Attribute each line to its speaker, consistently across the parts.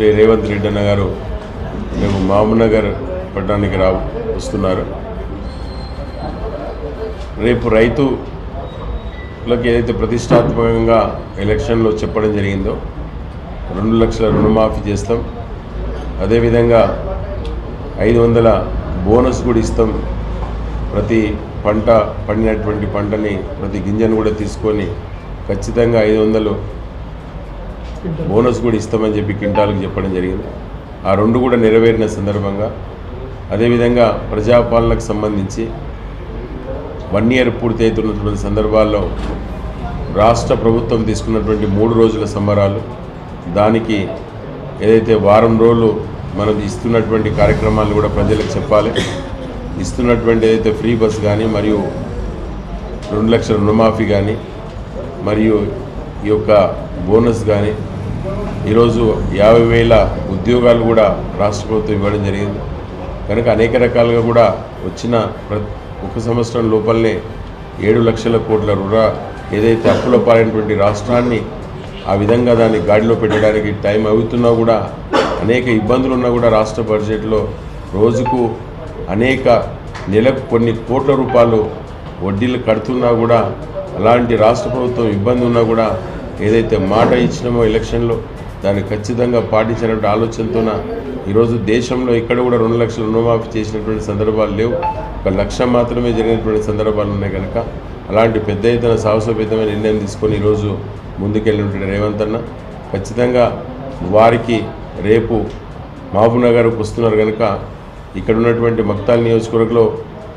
Speaker 1: శ్రీ రేవంత్ రెడ్డి అన్న గారు మేము మామనగర్ పట్టణానికి రా వస్తున్నారు. రేపు రైతులకు ఏదైతే ప్రతిష్టాత్మకంగా ఎలక్షన్లో చెప్పడం జరిగిందో రెండు లక్షల రుణమాఫీ చేస్తాం. అదేవిధంగా ఐదు వందల బోనస్ కూడా ఇస్తాం. ప్రతి పంట పండినటువంటి పంటని ప్రతి గింజను కూడా తీసుకొని ఖచ్చితంగా ఐదు వందలు బోనస్ కూడా ఇస్తామని చెప్పి కింటాలకు చెప్పడం జరిగింది. ఆ రెండు కూడా నెరవేరిన సందర్భంగా అదేవిధంగా ప్రజాపాలనకు సంబంధించి వన్ ఇయర్ పూర్తయితున్నటువంటి సందర్భాల్లో రాష్ట్ర ప్రభుత్వం తీసుకున్నటువంటి మూడు రోజుల సంబరాలు దానికి ఏదైతే వారం రోజులు మనం ఇస్తున్నటువంటి కార్యక్రమాలు కూడా ప్రజలకు చెప్పాలి. ఇస్తున్నటువంటి ఏదైతే ఫ్రీ బస్ కానీ మరియు రెండు లక్షల రుణమాఫీ కానీ మరియు ఈ యొక్క బోనస్ కానీ ఈరోజు యాభై వేల ఉద్యోగాలు కూడా రాష్ట్ర ప్రభుత్వం ఇవ్వడం జరిగింది. కనుక అనేక రకాలుగా కూడా వచ్చిన ఒక సంవత్సరం లోపలనే ఏడు లక్షల కోట్ల రుణ ఏదైతే అప్పుల పాలైనటువంటి రాష్ట్రాన్ని ఆ విధంగా దాన్ని గాడిలో పెట్టడానికి టైం అవుతున్నా కూడా అనేక ఇబ్బందులు ఉన్నా కూడా రాష్ట్ర బడ్జెట్లో రోజుకు అనేక నెలకు కొన్ని కోట్ల రూపాయలు వడ్డీలు కడుతున్నా కూడా అలాంటి రాష్ట్ర ప్రభుత్వం ఇబ్బంది ఉన్నా కూడా ఏదైతే మాట ఇచ్చినామో ఎలక్షన్లో దాన్ని ఖచ్చితంగా పాటించినటువంటి ఆలోచనతోన ఈరోజు దేశంలో ఇక్కడ కూడా రెండు లక్షల రుణమాఫీ చేసినటువంటి సందర్భాలు లేవు. ఒక లక్ష మాత్రమే జరిగినటువంటి సందర్భాలు ఉన్నాయి కనుక అలాంటి పెద్ద ఎత్తున సాహసోపేతమైన నిర్ణయం తీసుకొని ఈరోజు ముందుకెళ్ళినటువంటి రేవంత్ అన్న ఖచ్చితంగా వారికి రేపు మహబూబ్నగర్కు వస్తున్నారు కనుక ఇక్కడ ఉన్నటువంటి మక్తాల్ నియోజకవర్గంలో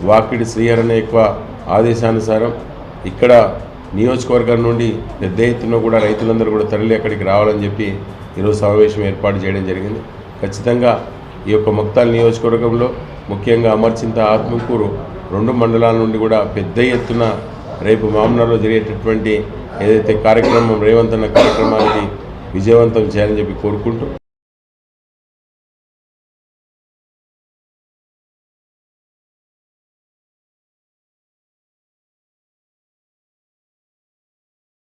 Speaker 1: వాకిడి శ్రీహరణ ఎక్కువ ఆదేశానుసారం ఇక్కడ నియోజకవర్గం నుండి పెద్ద ఎత్తున కూడా రైతులందరూ కూడా తరలి అక్కడికి రావాలని చెప్పి ఈరోజు సమావేశం ఏర్పాటు చేయడం జరిగింది. ఖచ్చితంగా ఈ యొక్క ముక్తాల్ నియోజకవర్గంలో ముఖ్యంగా అమర్చింత ఆత్మకూరు రెండు మండలాల నుండి కూడా పెద్ద ఎత్తున రేపు మామూలులో జరిగేటటువంటి ఏదైతే కార్యక్రమం రేవంత్ అన్న కార్యక్రమానికి విజయవంతం చేయాలని చెప్పి కోరుకుంటూ